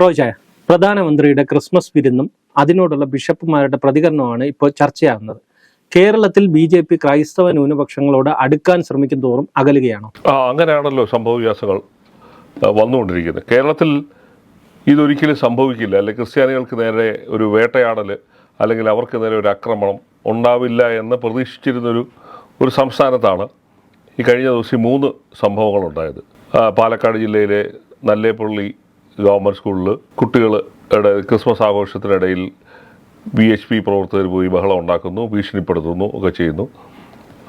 റോജായ പ്രധാനമന്ത്രിയുടെ ക്രിസ്മസ് വിരുന്നും അതിനോടുള്ള ബിഷപ്പുമാരുടെ പ്രതികരണമാണ് ഇപ്പോൾ ചർച്ചയാകുന്നത്. കേരളത്തിൽ ബി ജെ പി ക്രൈസ്തവ ന്യൂനപക്ഷങ്ങളോട് അടുക്കാൻ ശ്രമിക്കും തോറും അകലുകയാണോ? ആ അങ്ങനെയാണല്ലോ സംഭവവികാസങ്ങൾ വികാസങ്ങൾ വന്നുകൊണ്ടിരിക്കുന്നത്. കേരളത്തിൽ ഇതൊരിക്കലും സംഭവിക്കില്ല. അല്ലെങ്കിൽ ക്രിസ്ത്യാനികൾക്ക് നേരെ ഒരു വേട്ടയാടൽ അല്ലെങ്കിൽ അവർക്ക് നേരെ ഒരു ആക്രമണം ഉണ്ടാവില്ല എന്ന് പ്രതീക്ഷിച്ചിരുന്നൊരു ഒരു സംസ്ഥാനത്താണ് ഈ കഴിഞ്ഞ ദിവസം മൂന്ന് സംഭവങ്ങളുണ്ടായത്. പാലക്കാട് ജില്ലയിലെ നല്ലേപ്പള്ളി ഗവൺമെന്റ് സ്കൂളിൽ കുട്ടികളുടെ ക്രിസ്മസ് ആഘോഷത്തിനിടയിൽ ബി എച്ച് പി പ്രവർത്തകർ പോയി ബഹളം ഉണ്ടാക്കുന്നു ഭീഷണിപ്പെടുത്തുന്നു ഒക്കെ ചെയ്യുന്നു.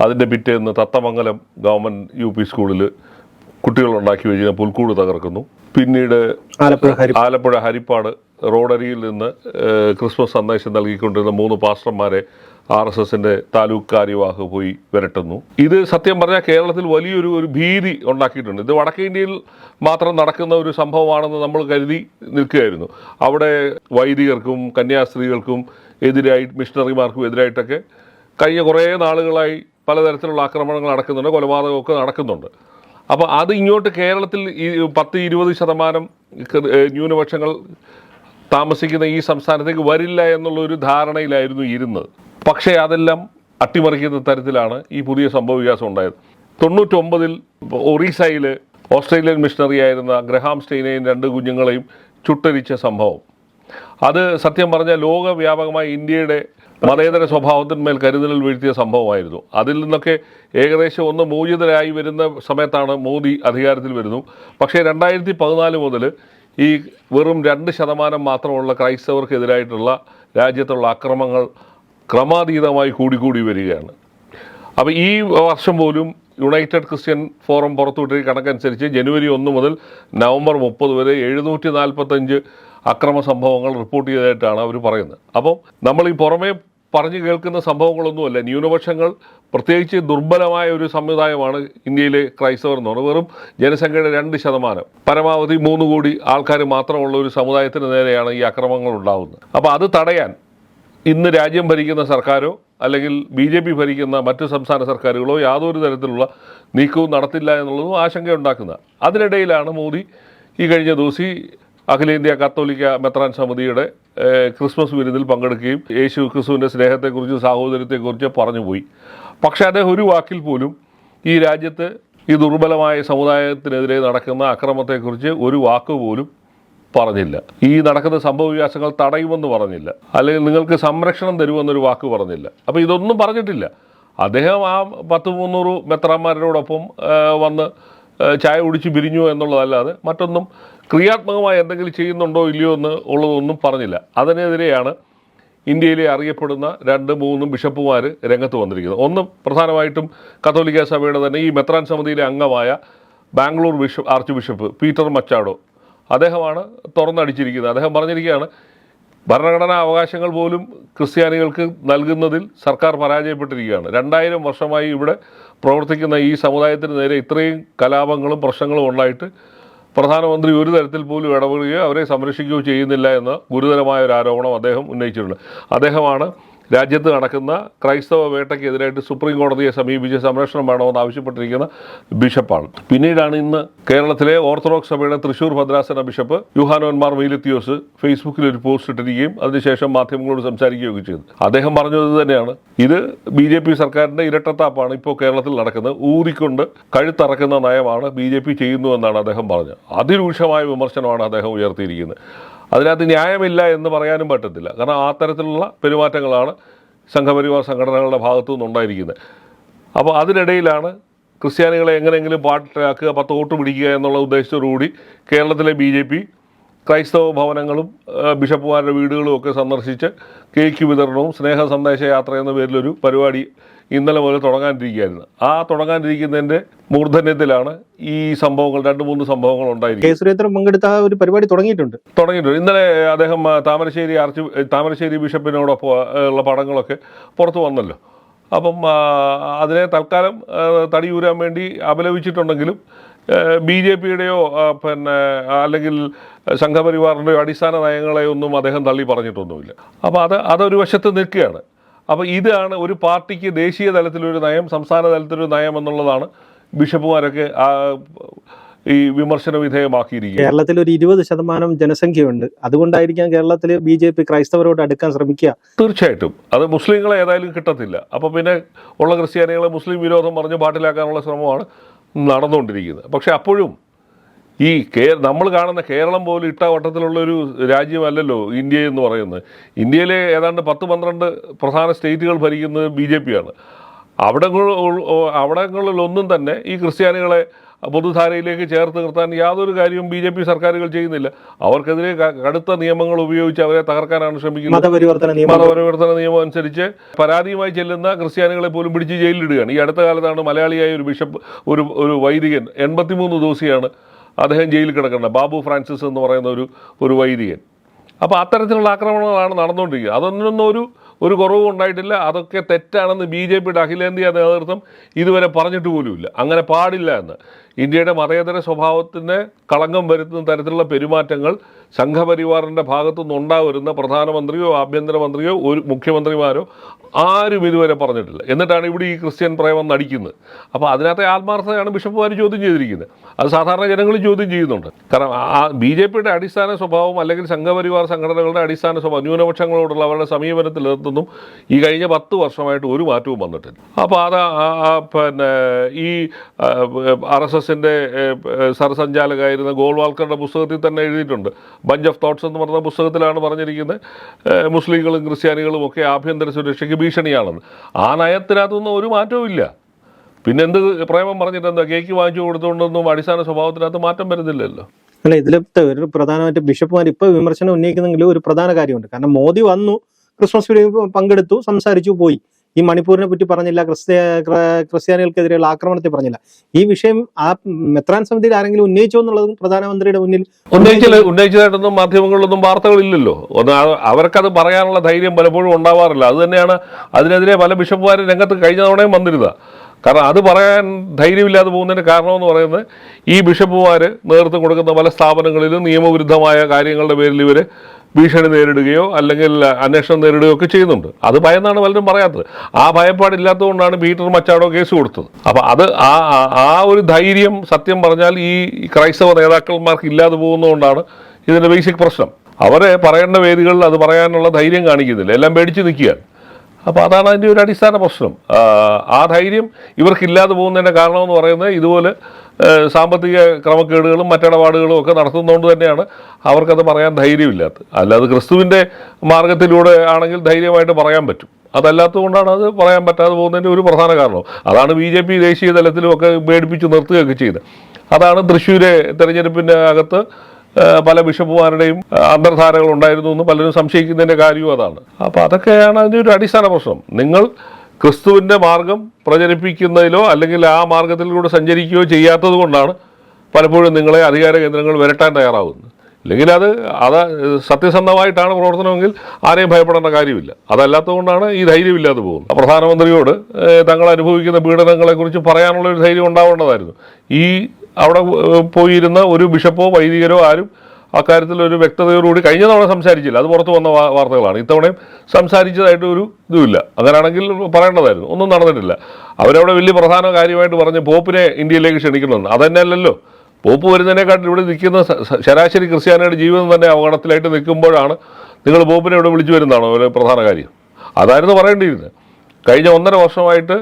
അതിന്റെ പിറ്റേന്ന് തത്തമംഗലം ഗവൺമെന്റ് യു പി സ്കൂളിൽ കുട്ടികൾ ഉണ്ടാക്കി വെച്ചിരുന്ന പുൽക്കൂട് തകർക്കുന്നു. പിന്നീട് ആലപ്പുഴ ഹരിപ്പാട്. റോഡരിയിൽ നിന്ന് ക്രിസ്മസ് സന്ദേശം നൽകിക്കൊണ്ടിരുന്ന മൂന്ന് പാസ്റ്റർമാരെ ആർ എസ് എസിന്റെ താലൂക്ക് കാര്യവാഹ് പോയി വരട്ടുന്നു. ഇത് സത്യം പറഞ്ഞാൽ കേരളത്തിൽ വലിയൊരു ഒരു ഭീതി ഉണ്ടാക്കിയിട്ടുണ്ട്. ഇത് വടക്കേ ഇന്ത്യയിൽ മാത്രം നടക്കുന്ന ഒരു സംഭവമാണെന്ന് നമ്മൾ കരുതി നിൽക്കുകയായിരുന്നു. അവിടെ വൈദികർക്കും കന്യാസ്ത്രീകൾക്കും എതിരായി മിഷണറിമാർക്കും എതിരായിട്ടൊക്കെ കഴിഞ്ഞ കുറേ നാളുകളായി പലതരത്തിലുള്ള ആക്രമണങ്ങൾ നടക്കുന്നുണ്ട് കൊലപാതകമൊക്കെ നടക്കുന്നുണ്ട്. അപ്പോൾ അത് ഇങ്ങോട്ട് കേരളത്തിൽ ഈ പത്ത് ഇരുപത് ശതമാനം ന്യൂനപക്ഷങ്ങൾ താമസിക്കുന്ന ഈ സംസ്ഥാനത്തേക്ക് വരില്ല എന്നുള്ള ഒരു ധാരണയിലായിരുന്നു ഇരുന്നത്. പക്ഷേ അതെല്ലാം അട്ടിമറിക്കുന്ന തരത്തിലാണ് ഈ പുതിയ സംഭവ വികാസം ഉണ്ടായത്. തൊണ്ണൂറ്റൊമ്പതിൽ ഒറീസയിൽ ഓസ്ട്രേലിയൻ മിഷണറി ആയിരുന്ന ഗ്രഹാം സ്റ്റെയിനെയും രണ്ട് കുഞ്ഞുങ്ങളെയും ചുട്ടരിച്ച സംഭവം. അത് സത്യം പറഞ്ഞാൽ ലോകവ്യാപകമായി ഇന്ത്യയുടെ മതേതര സ്വഭാവത്തിന്മേൽ കരുതലിൽ വീഴ്ത്തിയ സംഭവമായിരുന്നു. അതിൽ നിന്നൊക്കെ ഏകദേശം ഒന്ന് മോചിതരായി വരുന്ന സമയത്താണ് മോദി അധികാരത്തിൽ വരുന്നു പക്ഷേ രണ്ടായിരത്തി പതിനാല് മുതൽ ഈ വെറും രണ്ട് ശതമാനം മാത്രമുള്ള ക്രൈസ്തവർക്കെതിരായിട്ടുള്ള രാജ്യത്തുള്ള അക്രമങ്ങൾ ക്രമാതീതമായി കൂടിക്കൂടി വരികയാണ്. അപ്പോൾ ഈ വർഷം പോലും യുണൈറ്റഡ് ക്രിസ്ത്യൻ ഫോറം പുറത്തുവിട്ട കണക്കനുസരിച്ച് ജനുവരി ഒന്ന് മുതൽ നവംബർ മുപ്പത് വരെ എഴുന്നൂറ്റി നാൽപ്പത്തഞ്ച് അക്രമ സംഭവങ്ങൾ റിപ്പോർട്ട് ചെയ്തതായിട്ടാണ് അവർ പറയുന്നത്. അപ്പം നമ്മൾ ഈ പുറമേ പറഞ്ഞു കേൾക്കുന്ന സംഭവങ്ങളൊന്നുമല്ല. ന്യൂനപക്ഷങ്ങൾ പ്രത്യേകിച്ച് ദുർബലമായ ഒരു സമുദായമാണ് ഇന്ത്യയിലെ ക്രൈസ്തവർ എന്ന് പറയുന്നത് വെറും ജനസംഖ്യയുടെ രണ്ട് ശതമാനം. പരമാവധി മൂന്ന് കോടി ആൾക്കാർ മാത്രമുള്ള ഒരു സമുദായത്തിന് നേരെയാണ് ഈ അക്രമങ്ങൾ ഉണ്ടാകുന്നത് അപ്പോൾ അത് തടയാൻ ഇന്ന് രാജ്യം ഭരിക്കുന്ന സർക്കാരോ അല്ലെങ്കിൽ ബി ജെ പി ഭരിക്കുന്ന മറ്റ് സംസ്ഥാന സർക്കാരുകളോ യാതൊരു തരത്തിലുള്ള നീക്കവും നടത്തില്ല എന്നുള്ളതും ആശങ്കയുണ്ടാക്കുന്ന അതിനിടയിലാണ് മോദി ഈ കഴിഞ്ഞ ദിവസം അഖിലേന്ത്യാ കത്തോലിക്ക മെത്രാൻ സമിതിയുടെ ക്രിസ്മസ് വിരുന്നിൽ പങ്കെടുക്കുകയും യേശു ക്രിസ്തുവിന്റെ സ്നേഹത്തെക്കുറിച്ച് സാഹോദര്യത്തെക്കുറിച്ച് പറഞ്ഞുപോയി. പക്ഷേ അദ്ദേഹം ഒരു വാക്കിൽ പോലും ഈ രാജ്യത്ത് ഈ ദുർബലമായ സമുദായത്തിനെതിരെ നടക്കുന്ന അക്രമത്തെക്കുറിച്ച് ഒരു വാക്ക് പോലും പറഞ്ഞില്ല. ഈ നടക്കുന്ന സംഭവ വികാസങ്ങൾ തടയുമെന്ന് പറഞ്ഞില്ല. അല്ലെങ്കിൽ നിങ്ങൾക്ക് സംരക്ഷണം തരുമെന്നൊരു വാക്ക് പറഞ്ഞില്ല. അപ്പോൾ ഇതൊന്നും പറഞ്ഞിട്ടില്ല. അദ്ദേഹം ആ പത്ത് മുന്നൂറ് മെത്രാന്മാരോടൊപ്പം വന്ന് ചായ കുടിച്ച് പിരിഞ്ഞു എന്നുള്ളതല്ലാതെ മറ്റൊന്നും ക്രിയാത്മകമായി എന്തെങ്കിലും ചെയ്യുന്നുണ്ടോ ഇല്ലയോ എന്ന് ഉള്ളതൊന്നും പറഞ്ഞില്ല. അതിനെതിരെയാണ് ഇന്ത്യയിലെ അറിയപ്പെടുന്ന രണ്ട് മൂന്നും ബിഷപ്പുമാർ രംഗത്ത് വന്നിരിക്കുന്നത്. ഒന്ന് പ്രധാനമായിട്ടും കത്തോലിക്ക സഭയുടെ തന്നെ ഈ മെത്രാൻ സമിതിയിലെ അംഗമായ Bangalore bishop archbishop Peter Machado അദ്ദേഹമാണ് തുറന്നടിച്ചിരിക്കുന്നത്. അദ്ദേഹം പറഞ്ഞിരിക്കുകയാണ് ഭരണഘടനാ അവകാശങ്ങൾ പോലും ക്രിസ്ത്യാനികൾക്ക് നൽകുന്നതിൽ സർക്കാർ പരാജയപ്പെട്ടിരിക്കുകയാണ്. രണ്ടായിരം വർഷമായി ഇവിടെ പ്രവർത്തിക്കുന്ന ഈ സമുദായത്തിന് നേരെ ഇത്രയും കലാപങ്ങളും പ്രശ്നങ്ങളും ഉണ്ടായിട്ട് പ്രധാനമന്ത്രി ഒരു തരത്തിൽ പോലും ഇടപെടുകയോ അവരെ സംരക്ഷിക്കുകയോ ചെയ്യുന്നില്ല എന്ന ഗുരുതരമായ ഒരു ആരോപണം അദ്ദേഹം ഉന്നയിച്ചിട്ടുണ്ട്. അദ്ദേഹമാണ് രാജ്യത്ത് നടക്കുന്ന ക്രൈസ്തവ വേട്ടയ്ക്കെതിരായിട്ട് സുപ്രീം കോടതിയെ സമീപിച്ച് സംരക്ഷണം വേണമെന്ന് ആവശ്യപ്പെട്ടിരിക്കുന്ന ബിഷപ്പാണ്. പിന്നീടാണ് ഇന്ന് കേരളത്തിലെ ഓർത്തഡോക്സ് സഭയുടെ തൃശൂർ ഭദ്രാസന ബിഷപ്പ് യുഹാനോന്മാർ മെയിലെത്തിയോസ് ഫേസ്ബുക്കിൽ ഒരു പോസ്റ്റ് ഇട്ടിരിക്കുകയും അതിനുശേഷം മാധ്യമങ്ങളോട് സംസാരിക്കുകയൊക്കെ ചെയ്തു. അദ്ദേഹം പറഞ്ഞത് തന്നെയാണ്. ഇത് ബി ജെ പി സർക്കാരിന്റെ ഇരട്ടത്താപ്പാണ് ഇപ്പോൾ കേരളത്തിൽ നടക്കുന്നത്. ഊതിക്കൊണ്ട് കഴുത്തറക്കുന്ന നയമാണ് ബി ജെ പി ചെയ്യുന്നുവെന്നാണ് അദ്ദേഹം പറഞ്ഞത്. അതിരൂക്ഷമായ വിമർശനമാണ് അദ്ദേഹം ഉയർത്തിയിരിക്കുന്നത്. അതിനകത്ത് ന്യായമില്ല എന്ന് പറയാനും പറ്റത്തില്ല. കാരണം ആ തരത്തിലുള്ള പെരുമാറ്റങ്ങളാണ് സംഘപരിവാർ സംഘടനകളുടെ ഭാഗത്തു നിന്നുണ്ടായിരിക്കുന്നത്. അപ്പോൾ അതിനിടയിലാണ് ക്രിസ്ത്യാനികളെ എങ്ങനെയെങ്കിലും പാട്ടിലാക്കുക പത്ത് വോട്ട് പിടിക്കുക എന്നുള്ള ഉദ്ദേശത്തോടുകൂടി കേരളത്തിലെ ബി ജെ പി ക്രൈസ്തവ ഭവനങ്ങളും ബിഷപ്പുമാരുടെ വീടുകളും ഒക്കെ സന്ദർശിച്ച് കേക്ക് വിതരണവും സ്നേഹ സന്ദേശ യാത്ര എന്ന പേരിലൊരു പരിപാടി ഇന്നലെ മുതൽ തുടങ്ങാനിരിക്കുകയായിരുന്നു. ആ തുടങ്ങാനിരിക്കുന്നതിന്റെ മൂർധന്യത്തിലാണ് ഈ സംഭവങ്ങൾ രണ്ട് മൂന്ന് സംഭവങ്ങൾ കെ ഉണ്ടായിരിക്കുന്നത് സുരേന്ദ്രൻ പങ്കെടുത്ത ആ ഒരു പരിപാടി തുടങ്ങിയിട്ടുണ്ട്. തുടങ്ങിയിട്ടുണ്ട്. ഇന്നലെ അദ്ദേഹം താമരശ്ശേരി ആർച്ച് താമരശ്ശേരി ബിഷപ്പിനോടൊപ്പം ഉള്ള പടങ്ങളൊക്കെ പുറത്തു വന്നല്ലോ. അപ്പം അതിനെ തൽക്കാലം തടി തടിയൂരാൻ വേണ്ടി അപലപിച്ചിട്ടുണ്ടെങ്കിലും ബി ജെ പിയുടെയോ പിന്നെ അല്ലെങ്കിൽ സംഘപരിവാറിന്റെയോ അടിസ്ഥാന നയങ്ങളെയൊന്നും അദ്ദേഹം തള്ളി പറഞ്ഞിട്ടൊന്നുമില്ല. അപ്പോൾ അത് അതൊരു വശത്ത് നിൽക്കുകയാണ്. അപ്പോൾ ഇതാണ് ഒരു പാർട്ടിക്ക് ദേശീയ തലത്തിലൊരു നയം സംസ്ഥാന തലത്തിലൊരു നയം എന്നുള്ളതാണ് ബിഷപ്പുമാരൊക്കെ ആ, ഈ വിമർശന വിധേയമാക്കിയിരിക്കുക കേരളത്തിൽ ഒരു ഇരുപത് ശതമാനം ജനസംഖ്യയുണ്ട്. അതുകൊണ്ടായിരിക്കാം കേരളത്തിൽ ബി ജെ പി ക്രൈസ്തവരോട് അടുക്കാൻ ശ്രമിക്കുക. തീർച്ചയായിട്ടും. അത് മുസ്ലിങ്ങളെ ഏതായാലും കിട്ടത്തില്ല. അപ്പോൾ പിന്നെ ഉള്ള ക്രിസ്ത്യാനികളെ മുസ്ലിം വിരോധം പറഞ്ഞ് പാട്ടിലാക്കാനുള്ള ശ്രമമാണ് നടന്നുകൊണ്ടിരിക്കുന്നത്. പക്ഷെ അപ്പോഴും ഈ കേ നമ്മൾ കാണുന്ന കേരളം പോലും ഇട്ട വട്ടത്തിലുള്ള ഒരു രാജ്യമല്ലല്ലോ ഇന്ത്യ എന്ന് പറയുന്നത്. ഇന്ത്യയിലെ ഏതാണ്ട് പത്ത് പന്ത്രണ്ട് പ്രധാന സ്റ്റേറ്റുകൾ ഭരിക്കുന്നത് ബി ജെ പി ആണ് അവിടങ്ങൾ അവിടങ്ങളിലൊന്നും തന്നെ ഈ ക്രിസ്ത്യാനികളെ പൊതുധാരയിലേക്ക് ചേർത്ത് നിർത്താൻ യാതൊരു കാര്യവും ബി ജെ പി സർക്കാരുകൾ ചെയ്യുന്നില്ല. അവർക്കെതിരെ കടുത്ത നിയമങ്ങൾ ഉപയോഗിച്ച് അവരെ തകർക്കാനാണ് ശ്രമിക്കുന്നത്. മതപരിവർത്തന നിയമം. മതപരിവർത്തന നിയമം അനുസരിച്ച് പരാതിയുമായി ചെല്ലുന്ന ക്രിസ്ത്യാനികളെ പോലും പിടിച്ച് ജയിലിലിടുകയാണ്. ഈ അടുത്ത കാലത്താണ് മലയാളിയായ ഒരു ബിഷപ്പ് ഒരു ഒരു വൈദികൻ എൺപത്തിമൂന്ന് ദിവസിയാണ് അദ്ദേഹം ജയിലിൽ കിടക്കുന്നത് ബാബു ഫ്രാൻസിസ് എന്ന് പറയുന്ന ഒരു ഒരു വൈദികൻ. അപ്പോൾ അത്തരത്തിലുള്ള ആക്രമണങ്ങളാണ് നടന്നുകൊണ്ടിരിക്കുന്നത്. അതൊന്നും ഒരു ഒരു കുറവും ഉണ്ടായിട്ടില്ല. അതൊക്കെ തെറ്റാണെന്ന് ബി ജെ പിയുടെ അഖിലേന്ത്യാ നേതൃത്വം ഇതുവരെ പറഞ്ഞിട്ട് പോലുമില്ല അങ്ങനെ പാടില്ല എന്ന്. ഇന്ത്യയുടെ മതേതര സ്വഭാവത്തിന് കളങ്കം വരുത്തുന്ന തരത്തിലുള്ള പെരുമാറ്റങ്ങൾ സംഘപരിവാറിന്റെ ഭാഗത്തു നിന്നുണ്ടാവരുന്ന പ്രധാനമന്ത്രിയോ ആഭ്യന്തരമന്ത്രിയോ ഒരു മുഖ്യമന്ത്രിമാരോ ആരും ഇതുവരെ പറഞ്ഞിട്ടില്ല. എന്നിട്ടാണ് ഇവിടെ ഈ ക്രിസ്ത്യൻ പ്രേമം നടിക്കുന്നത്. അപ്പോൾ അതിനകത്തെ ആത്മാർത്ഥതയാണ് ബിഷപ്പുമാർ ചോദ്യം ചെയ്തിരിക്കുന്നത്. അത് സാധാരണ ജനങ്ങൾ ചോദ്യം ചെയ്യുന്നുണ്ട്. കാരണം ആ ബി ജെ പിയുടെ അടിസ്ഥാന സ്വഭാവം അല്ലെങ്കിൽ സംഘപരിവാർ സംഘടനകളുടെ അടിസ്ഥാന സ്വഭാവം ന്യൂനപക്ഷങ്ങളോടുള്ള അവരുടെ സമീപനത്തിൽ സമീപനത്തിലെത്തുന്നു ഈ കഴിഞ്ഞ പത്ത് വർഷമായിട്ട് ഒരു മാറ്റവും വന്നിട്ടില്ല. അപ്പോൾ അത് പിന്നെ ഈ ആർ എസ് എസിന്റെ സർസഞ്ചാലകായിരുന്ന ഗോൾവാൾക്കറുടെ പുസ്തകത്തിൽ തന്നെ എഴുതിയിട്ടുണ്ട്. ബഞ്ച് ഓഫ് തോട്ട്സ് എന്ന് പറഞ്ഞ പുസ്തകത്തിലാണ് പറഞ്ഞിരിക്കുന്നത്. മുസ്ലിങ്ങളും ക്രിസ്ത്യാനികളും ഒക്കെ ആഭ്യന്തര സുരക്ഷയ്ക്ക് ഭീഷണിയാണെന്ന്. ആ നയത്തിനകത്തൊന്നും ഒരു മാറ്റവും ഇല്ല. പിന്നെന്ത് പ്രേമം പറഞ്ഞിട്ട് എന്താ കേക്ക് വാങ്ങിച്ചു കൊടുത്തുകൊണ്ടൊന്നും അടിസ്ഥാന സ്വഭാവത്തിനകത്ത് മാറ്റം വരുന്നില്ലല്ലോ. അല്ല ഇതിലത്തെ ഒരു പ്രധാനമായിട്ട് ബിഷപ്പുമാർ ഇപ്പൊ വിമർശനം ഉന്നയിക്കുന്നെങ്കിലും ഒരു പ്രധാന കാര്യമുണ്ട്. കാരണം മോദി വന്നു ക്രിസ്മസ് പങ്കെടുത്തു സംസാരിച്ചു പോയി. ഈ മണിപ്പൂരിനെ പറ്റി പറഞ്ഞില്ല ക്രിസ്ത്യ ക്രിസ്ത്യാനികൾക്കെതിരെയുള്ള ആക്രമണത്തെ പറഞ്ഞില്ല. ഈ വിഷയം ആ മെത്രാൻ സമിതിയിൽ ആരെങ്കിലും ഉന്നയിച്ചോ എന്നുള്ളതും പ്രധാനമന്ത്രിയുടെ മുന്നിൽ ഉന്നയിച്ചില്ല ഉന്നയിച്ചതായിട്ടൊന്നും മാധ്യമങ്ങളിലൊന്നും വാർത്തകളില്ലല്ലോ. ഒന്ന് അവർക്കത് പറയാനുള്ള ധൈര്യം പലപ്പോഴും ഉണ്ടാവാറില്ല. അത് തന്നെയാണ് അതിനെതിരെ പല ബിഷപ്പുമാരും രംഗത്ത് കഴിഞ്ഞ തവണയും വന്നിരുന്നത്. കാരണം അത് പറയാൻ ധൈര്യമില്ലാതെ പോകുന്നതിന് കാരണമെന്ന് പറയുന്നത് ഈ ബിഷപ്പുമാർ നേതൃത്വം കൊടുക്കുന്ന പല സ്ഥാപനങ്ങളിലും നിയമവിരുദ്ധമായ കാര്യങ്ങളുടെ പേരിൽ ഇവർ ഭീഷണി നേരിടുകയോ അല്ലെങ്കിൽ അന്വേഷണം നേരിടുകയോ ഒക്കെ ചെയ്യുന്നുണ്ട്. അത് ഭയന്നാണ് പലരും പറയാത്തത്. ആ ഭയപ്പാടില്ലാത്തതുകൊണ്ടാണ് പീറ്റർ മച്ചാടോ കേസ് കൊടുത്തത്. അപ്പോൾ അത് ആ- ആ ഒരു ധൈര്യം സത്യം പറഞ്ഞാൽ ഈ ക്രൈസ്തവ നേതാക്കന്മാർക്ക് ഇല്ലാതെ പോകുന്നതുകൊണ്ടാണ് ഇതിന്റെ ബേസിക് പ്രശ്നം. അവരെ പറയേണ്ട വേദികളിൽ അത് പറയാനുള്ള ധൈര്യം കാണിക്കുന്നില്ല. എല്ലാം പേടിച്ച് നിൽക്കുകയാണ്. അപ്പോൾ അതാണ് അതിന്റെ ഒരു അടിസ്ഥാന പ്രശ്നം. ആ, ധൈര്യം ഇവർക്കില്ലാതെ പോകുന്നതിന്റെ കാരണമെന്ന് പറയുന്നത് ഇതുപോലെ സാമ്പത്തിക ക്രമക്കേടുകളും മറ്റിടപാടുകളും ഒക്കെ നടത്തുന്നതുകൊണ്ട് തന്നെയാണ് അവർക്കത് പറയാൻ ധൈര്യമില്ലാത്തത്. അല്ലാതെ ക്രിസ്തുവിന്റെ മാർഗത്തിലൂടെ ആണെങ്കിൽ ധൈര്യമായിട്ട് പറയാൻ പറ്റും. അതല്ലാത്തതുകൊണ്ടാണ് അത് പറയാൻ പറ്റാതെ പോകുന്നതിന്റെ ഒരു പ്രധാന കാരണം അതാണ് ബി ജെ പി ദേശീയ തലത്തിലും ഒക്കെ പേടിപ്പിച്ച് നിർത്തുകയൊക്കെ ചെയ്തത്. അതാണ് തൃശ്ശൂരെ തെരഞ്ഞെടുപ്പിന്റെ അകത്ത് പല ബിഷപ്പുമാരുടെയും അന്തർധാരകൾ ഉണ്ടായിരുന്നു എന്ന് പലരും സംശയിക്കുന്നതിന്റെ കാര്യവും അതാണ്. അപ്പോൾ അതൊക്കെയാണ് അതിന്റെ ഒരു അടിസ്ഥാന പ്രശ്നം. നിങ്ങൾ ക്രിസ്തുവിന്റെ മാർഗം പ്രചരിപ്പിക്കുന്നതിലോ അല്ലെങ്കിൽ ആ മാർഗത്തിലൂടെ സഞ്ചരിക്കുകയോ ചെയ്യാത്തത് കൊണ്ടാണ് പലപ്പോഴും നിങ്ങളെ അധികാര കേന്ദ്രങ്ങൾ വരട്ടാൻ തയ്യാറാവുന്നത്. ഇല്ലെങ്കിൽ അത് അത് സത്യസന്ധമായിട്ടാണ് പ്രവർത്തനമെങ്കിൽ ആരെയും ഭയപ്പെടേണ്ട കാര്യമില്ല. അതല്ലാത്തതുകൊണ്ടാണ് ഈ ധൈര്യമില്ലാതെ പോകുന്നത്. പ്രധാനമന്ത്രിയോട് തങ്ങൾ അനുഭവിക്കുന്ന പീഡനങ്ങളെക്കുറിച്ച് പറയാനുള്ള ഒരു ധൈര്യം ഉണ്ടാവേണ്ടതായിരുന്നു. ഈ അവിടെ പോയിരുന്ന ഒരു ബിഷപ്പോ വൈദികരോ ആരും അക്കാര്യത്തിൽ ഒരു വ്യക്തതയോടുകൂടി കഴിഞ്ഞ തവണ സംസാരിച്ചില്ല. അത് പുറത്തു വന്ന വാർത്തകളാണ്. ഇത്തവണയും സംസാരിച്ചതായിട്ട് ഒരു ഇതുമില്ല. അങ്ങനെയാണെങ്കിൽ പറയേണ്ടതായിരുന്നു. ഒന്നും നടന്നിട്ടില്ല. അവരവിടെ വലിയ പ്രധാന കാര്യമായിട്ട് പറഞ്ഞ് പോപ്പിനെ ഇന്ത്യയിലേക്ക് ക്ഷണിക്കണമെന്ന്. അതന്നെയല്ലല്ലോ. പോപ്പ് വരുന്നതിനേക്കാട്ടിൽ ഇവിടെ നിൽക്കുന്ന ശരാശരി ക്രിസ്ത്യാനിയുടെ ജീവിതം തന്നെ അപകടത്തിലായിട്ട് നിൽക്കുമ്പോഴാണ് നിങ്ങൾ പോപ്പിനെ ഇവിടെ വിളിച്ചു വരുന്നതാണോ? ഒരു പ്രധാന കാര്യം. അതായിരുന്നു പറയേണ്ടിയിരുന്നത്. കഴിഞ്ഞ ഒന്നര വർഷമായിട്ട്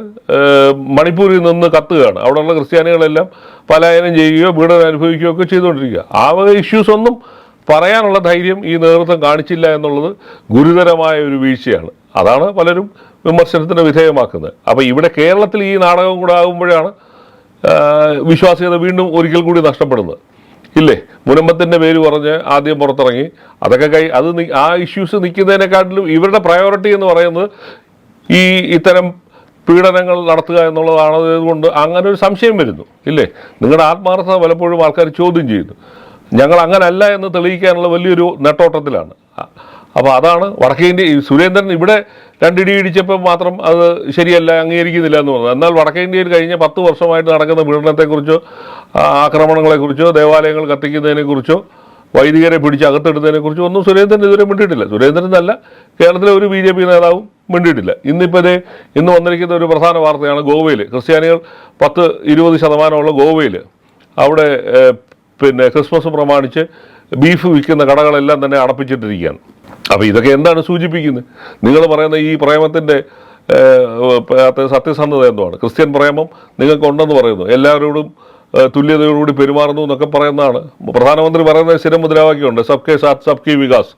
മണിപ്പൂരിൽ നിന്ന് കത്തുകയാണ്. അവിടെയുള്ള ക്രിസ്ത്യാനികളെല്ലാം പലായനം ചെയ്യുകയോ പീഡനം അനുഭവിക്കുകയോ ഒക്കെ ചെയ്തുകൊണ്ടിരിക്കുക. ആ വക ഇഷ്യൂസ് ഒന്നും പറയാനുള്ള ധൈര്യം ഈ നേതൃത്വം കാണിച്ചില്ല എന്നുള്ളത് ഗുരുതരമായ ഒരു വീഴ്ചയാണ്. അതാണ് പലരും വിമർശനത്തിന് വിധേയമാക്കുന്നത്. അപ്പോൾ ഇവിടെ കേരളത്തിൽ ഈ നാടകം കൂടെ ആകുമ്പോഴാണ് വിശ്വാസ്യത വീണ്ടും ഒരിക്കൽ കൂടി നഷ്ടപ്പെടുന്നത്. ഇല്ലേ? മുനമ്പത്തിന്റെ പേര് പറഞ്ഞ് ആദ്യം പുറത്തിറങ്ങി. അതൊക്കെ കൈ അത് ആ ഇഷ്യൂസ് നിൽക്കുന്നതിനെക്കാട്ടിലും ഇവരുടെ പ്രയോറിറ്റി എന്ന് പറയുന്നത് ഈ ഇത്തരം പീഡനങ്ങൾ നടത്തുക എന്നുള്ളതാണ് കൊണ്ട് അങ്ങനെ ഒരു സംശയം വരുന്നു. ഇല്ലേ? നിങ്ങളുടെ ആത്മാർത്ഥത പലപ്പോഴും ആൾക്കാർ ചോദ്യം ചെയ്യുന്നു. ഞങ്ങൾ അങ്ങനല്ല എന്ന് തെളിയിക്കാനുള്ള വലിയൊരു നെട്ടോട്ടത്തിലാണ്. അപ്പോൾ അതാണ് വടക്കേ ഇന്ത്യ സുരേന്ദ്രൻ ഇവിടെ രണ്ടിടി ഇടിച്ചപ്പോൾ മാത്രം അത് ശരിയല്ല അംഗീകരിക്കുന്നില്ല എന്ന് പറഞ്ഞു എന്നാൽ വടക്കേ ഇന്ത്യയിൽ കഴിഞ്ഞ പത്ത് വർഷമായിട്ട് നടക്കുന്ന പീഡനത്തെക്കുറിച്ചോ ആക്രമണങ്ങളെക്കുറിച്ചോ ദേവാലയങ്ങൾ കത്തിക്കുന്നതിനെക്കുറിച്ചോ വൈദികരെ പിടിച്ച് അകത്തെടുത്തതിനെക്കുറിച്ചോ ഒന്നും സുരേന്ദ്രൻ ഇതുവരെ മിണ്ടിയിട്ടില്ല. സുരേന്ദ്രൻ എന്നല്ല കേരളത്തിലെ ഒരു ബി ജെ പി നേതാവും മിണ്ടിയിട്ടില്ല. ഇന്നിപ്പോൾ ഇതേ ഇന്ന് വന്നിരിക്കുന്ന ഒരു പ്രധാന വാർത്തയാണ് ഗോവയിൽ ക്രിസ്ത്യാനികൾ പത്ത് ഇരുപത് ശതമാനമുള്ള ഗോവയിൽ അവിടെ പിന്നെ ക്രിസ്മസ് പ്രമാണിച്ച് ബീഫ് വിൽക്കുന്ന കടകളെല്ലാം തന്നെ അടപ്പിച്ചിട്ടിരിക്കുകയാണ്. അപ്പോൾ ഇതൊക്കെ എന്താണ് സൂചിപ്പിക്കുന്നത്? നിങ്ങൾ പറയുന്ന ഈ പ്രേമത്തിന്റെ സത്യസന്ധത എന്തുമാണ് ക്രിസ്ത്യൻ പ്രേമം നിങ്ങൾക്ക് ഉണ്ടെന്ന് പറയുന്നു. എല്ലാവരോടും തുല്യതയോടുകൂടി പെരുമാറുന്നു എന്നൊക്കെ പറയുന്നതാണ്. പ്രധാനമന്ത്രി പറയുന്ന സ്ഥിരം മുദ്രാവാക്യമുണ്ട്. സബ് കെ സാത്ത് സബ് കി വികാസ്.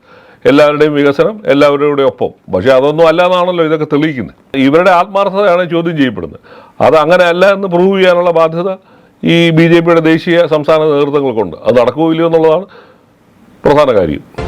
എല്ലാവരുടെയും വികസനം എല്ലാവരുടെയും ഒപ്പം. പക്ഷേ അതൊന്നും അല്ലാന്നാണല്ലോ ഇതൊക്കെ തെളിയിക്കുന്നത്. ഇവരുടെ ആത്മാർത്ഥതയാണ് ചോദ്യം ചെയ്യപ്പെടുന്നത്. അത് അങ്ങനെ അല്ല എന്ന് പ്രൂവ് ചെയ്യാനുള്ള ബാധ്യത ഈ ബി ജെ പിയുടെ ദേശീയ സംസ്ഥാന നേതൃത്വങ്ങൾക്കുണ്ട്. അത് നടക്കുകയില്ലയോ എന്നുള്ളതാണ് പ്രധാന കാര്യം.